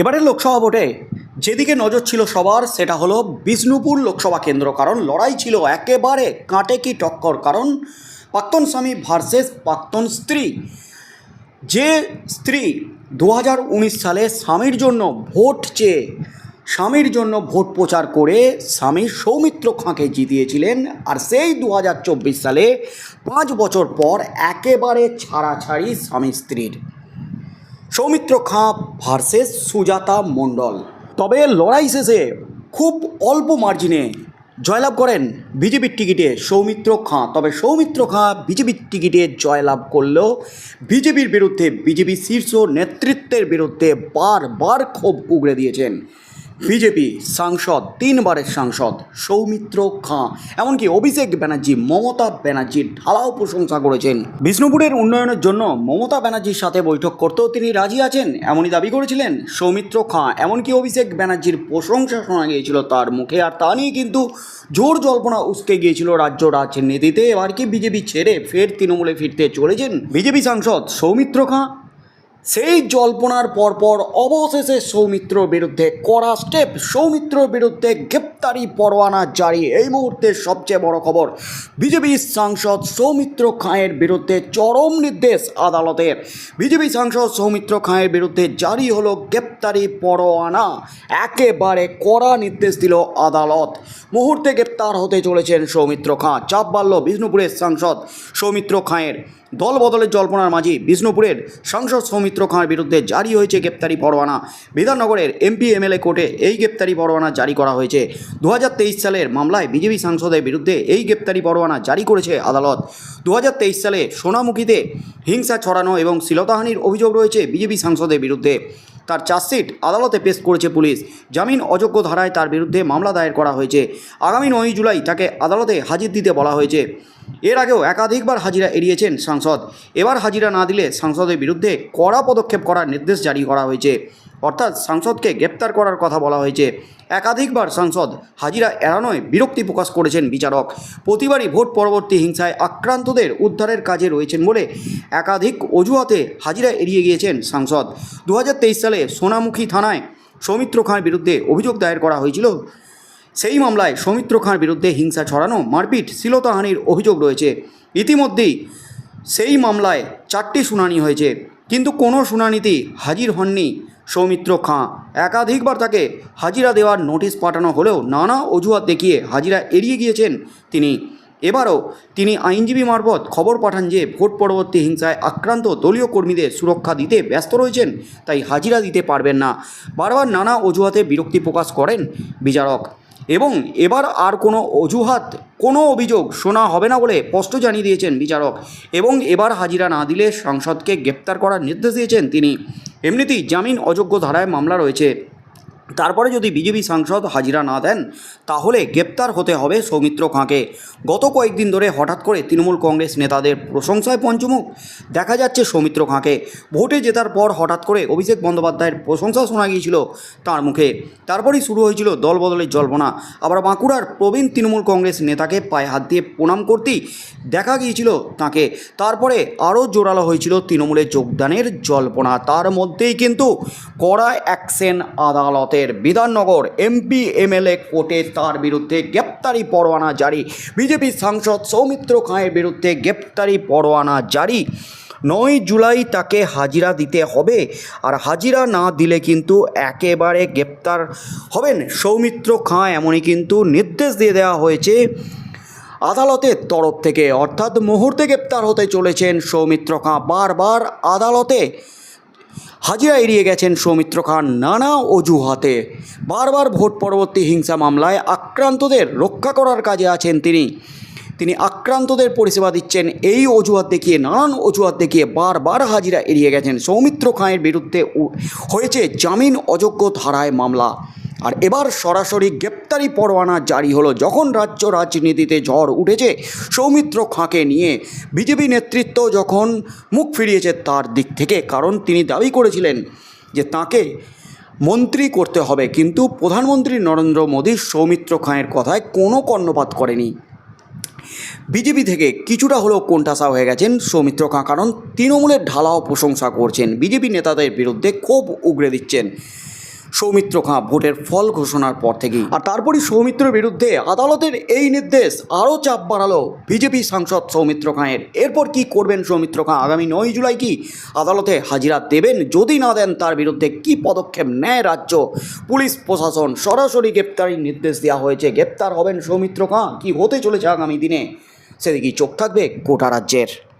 এবারের লোকসভা ভোটে যেদিকে নজর ছিল সবার, সেটা হলো বিষ্ণুপুর লোকসভা কেন্দ্র, কারণ লড়াই ছিল একেবারে কাঁটে কি টক্কর, কারণ প্রাক্তন স্বামী ভার্সেস প্রাক্তন স্ত্রী। যে স্ত্রী দু হাজার উনিশ সালে স্বামীর জন্য ভোট চেয়ে, স্বামীর জন্য ভোট প্রচার করে স্বামী সৌমিত্র খাঁকে জিতিয়েছিলেন, আর সেই দু হাজার চব্বিশ সালে পাঁচ বছর পর একেবারে ছাড়াছাড়ি স্বামী স্ত্রীর। সৌমিত্র খাঁ ভার্সেস সুজাতা মণ্ডল। তবে লড়াই শেষে খুব অল্প মার্জিনে জয়লাভ করেন বিজেপির টিকিটে সৌমিত্র খাঁ। তবে সৌমিত্র খাঁ বিজেপির টিকিটে জয়লাভ করলেও বিজেপির বিরুদ্ধে বিজেপি শীর্ষ নেতৃত্বের বিরুদ্ধে বারবার ক্ষোভ উগড়ে দিয়েছেন। বিজেপি সাংসদ, তিনবারের সাংসদ সৌমিত্র খাঁ। এমনকি অভিষেক ব্যানার্জি, মমতা ব্যানার্জির ঢালাও প্রশংসা করেছেন। বিষ্ণুপুরের উন্নয়নের জন্য মমতা ব্যানার্জির সাথে বৈঠক করতেও তিনি রাজি আছেন, এমনই দাবি করেছিলেন সৌমিত্র খাঁ। এমনকি অভিষেক ব্যানার্জির প্রশংসা শোনা গিয়েছিল তার মুখে, আর তা নিয়ে কিন্তু জোর জল্পনা উসকে গিয়েছিল রাজ্য রাজনীতিতে। এবার কি বিজেপি ছেড়ে ফের তৃণমূলে ফিরতে চলেছেন বিজেপি সাংসদ সৌমিত্র খাঁ? সেই জল্পনার পরপর অবশেষে সৌমিত্রর বিরুদ্ধে কড়া স্টেপ। সৌমিত্রর বিরুদ্ধে গ্রেপ্তারি পরোয়ানা জারি। এই মুহূর্তের সবচেয়ে বড় খবর, বিজেপি সাংসদ সৌমিত্র খাঁয়ের বিরুদ্ধে চরম নির্দেশ আদালতের। বিজেপি সাংসদ সৌমিত্র খাঁয়ের বিরুদ্ধে জারি হলো গ্রেপ্তারি পরোয়ানা। একেবারে কড়া নির্দেশ দিল আদালত। মুহূর্তে গ্রেপ্তার হতে চলেছেন সৌমিত্র খাঁ। চাপ বাড়ল বিষ্ণুপুরের সাংসদ সৌমিত্র খাঁয়ের। দল বদলের জল্পনার মাঝে বিষ্ণুপুরের সাংসদ সৌমিত্র খাঁর বিরুদ্ধে জারি হয়েছে গ্রেপ্তারি পরোয়ানা। বিধাননগরের এমপি, এমএলএ কোর্টে এই গ্রেপ্তারি পরোয়ানা জারি করা হয়েছে। দু হাজার তেইশ সালের মামলায় বিজেপি সাংসদের বিরুদ্ধে এই গ্রেপ্তারি পরোয়ানা জারি করেছে আদালত। দু হাজার তেইশ সালে সোনামুখীতে হিংসা ছড়ানো এবং শ্লীলতাহানির অভিযোগ রয়েছে বিজেপি সাংসদের বিরুদ্ধে। তার চার্জশিট আদালতে পেশ করেছে পুলিশ। জামিন অযোগ্য ধারায় তার বিরুদ্ধে মামলা দায়ের করা হয়েছে। আগামী নয়ই জুলাই তাকে আদালতে হাজির দিতে বলা হয়েছে। এর আগেও একাধিকবার হাজিরা এড়িয়েছেন সাংসদ। এবার হাজিরা না দিলে সাংসদের বিরুদ্ধে কড়া পদক্ষেপ করার নির্দেশ জারি করা হয়েছে। অর্থাৎ সাংসদকে গ্রেপ্তার করার কথা বলা হয়েছে। একাধিকবার সাংসদ হাজিরা এড়ানোয় বিরক্তি প্রকাশ করেছেন বিচারক। প্রতিবারই ভোট পরবর্তী হিংসায় আক্রান্তদের উদ্ধারের কাজে রয়েছেন বলে একাধিক অজুহাতে হাজিরা এড়িয়ে গিয়েছেন সাংসদ। দু হাজার তেইশ সালে সোনামুখী থানায় সৌমিত্র খাঁর বিরুদ্ধে অভিযোগ দায়ের করা হয়েছিল। সেই মামলায় সৌমিত্র খাঁর বিরুদ্ধে হিংসা ছড়ানো, মারপিট, শ্লীলতাহানির অভিযোগ রয়েছে। ইতিমধ্যেই সেই মামলায় চারটি শুনানি হয়েছে, কিন্তু কোনো শুনানিতেই হাজির হননি সৌমিত্র খাঁ। একাধিকবার তাকে হাজিরা দেওয়ার নোটিশ পাঠানো হলেও নানা অজুহাত দেখিয়ে হাজিরা এড়িয়ে গিয়েছেন তিনি। এবারও তিনি আইনজীবী মারফত খবর পাঠান যে, ভোট পরবর্তী হিংসায় আক্রান্ত দলীয় কর্মীদের সুরক্ষা দিতে ব্যস্ত রয়েছেন, তাই হাজিরা দিতে পারবেন না। বারবার নানা অজুহাতে বিরক্তি প্রকাশ করেন বিচারক। এবং এবার আর কোনো অজুহাত, কোনো অভিযোগ শোনা হবে না বলে স্পষ্ট জানিয়ে দিয়েছেন বিচারক। এবং এবার হাজিরা না দিলে সাংসদকে গ্রেপ্তার করার নির্দেশ দিয়েছেন তিনি। এমনিতেই জামিন অযোগ্য ধারায় মামলা রয়েছে। তারপরে যদি বিজেপি সাংসদ হাজিরা না দেন, তাহলে গ্রেপ্তার হতে হবে সৌমিত্র খাঁকে। গত কয়েকদিন ধরে হঠাৎ করে তৃণমূল কংগ্রেস নেতাদের প্রশংসায় পঞ্চমুখ দেখা যাচ্ছে সৌমিত্র খাঁকে। ভোটে জেতার পর হঠাৎ করে অভিষেক বন্দ্যোপাধ্যায়ের প্রশংসা শোনা গিয়েছিল তার মুখে। তারপরেই শুরু হয়েছিল দল বদলের জল্পনা। আবার বাঁকুড়ার প্রবীণ তৃণমূল কংগ্রেস নেতাকে পায়ে হাত দিয়ে প্রণাম করতেই দেখা গিয়েছিল তাকে। তারপরে আরও জোরালো হয়েছিল তৃণমূলে যোগদানের জল্পনা। তার মধ্যেই কিন্তু কড়া অ্যাকশন আদালতের বিধাননগর এমপি, এমএলএ কোর্টে তার বিরুদ্ধে গ্রেপ্তারি পরোয়ানা জারি। বিজেপি সাংসদ সৌমিত্র খাঁয়ের বিরুদ্ধে গ্রেপ্তারি পরোয়ানা জারি। নয় জুলাই তাকে হাজিরা দিতে হবে। আর হাজিরা না দিলে কিন্তু একেবারে গ্রেপ্তার হবেন সৌমিত্র খাঁ, এমনই কিন্তু নির্দেশ দিয়ে দেওয়া হয়েছে আদালতের তরফ থেকে। অর্থাৎ মুহূর্তে গ্রেপ্তার হতে চলেছেন সৌমিত্র খাঁ। বারবার আদালতে হাজিরা এড়িয়ে গেছেন সৌমিত্র খান নানা অজুহাতে। বারবার ভোট পরবর্তী হিংসা মামলায় আক্রান্তদের রক্ষা করার কাজে আছেন তিনি। তিনি আক্রান্তদের পরিষেবা দিচ্ছেন, এই অজুহাত দেখিয়ে, নানান অজুহাত দেখিয়ে বারবার হাজিরা এড়িয়ে গেছেন। সৌমিত্র খাঁয়ের বিরুদ্ধে হয়েছে জামিন অযোগ্য ধারায় মামলা। আর এবার সরাসরি গ্রেপ্তারি পরোয়ানা জারি হলো। যখন রাজ্য রাজনীতিতে ঝড় উঠেছে, সৌমিত্র খাঁকে নিয়ে বিজেপি নেতৃত্ব যখন মুখ ফিরিয়েছে তার দিক থেকে, কারণ তিনি দাবি করেছিলেন যে তাকে মন্ত্রী করতে হবে। কিন্তু প্রধানমন্ত্রী নরেন্দ্র মোদী সৌমিত্র খাঁয়ের কথায় কোনো কর্ণপাত করেনি। বিজেপি থেকে কিছুটা হলেও কোণঠাসা হয়ে গেছেন সৌমিত্র খাঁ, কারণ তৃণমূলের ঢালাও প্রশংসা করছেন। বিজেপি নেতাদের বিরুদ্ধে ক্ষোভ উগড়ে দিচ্ছেন। সৌমিত্র খাঁ ভোটের ফল ঘোষণার পর থেকেই। আর তারপরই সৌমিত্রের বিরুদ্ধে আদালতের এই নির্দেশ আরও চাপ বাড়ালো বিজেপি সাংসদ সৌমিত্র খাঁয়ের। এরপর কি করবেন সৌমিত্র খাঁ? আগামী নয় জুলাই কি আদালতে হাজিরা দেবেন? যদি না দেন তার বিরুদ্ধে কি পদক্ষেপ নেয় রাজ্য? পুলিশ প্রশাসন সরাসরি গ্রেপ্তারির নির্দেশ দেওয়া হয়েছে। গ্রেপ্তার হবেন সৌমিত্র খাঁ। কি হতে চলেছে আগামী দিনে? সেদিকেই চোখ থাকবে গোটা রাজ্যের।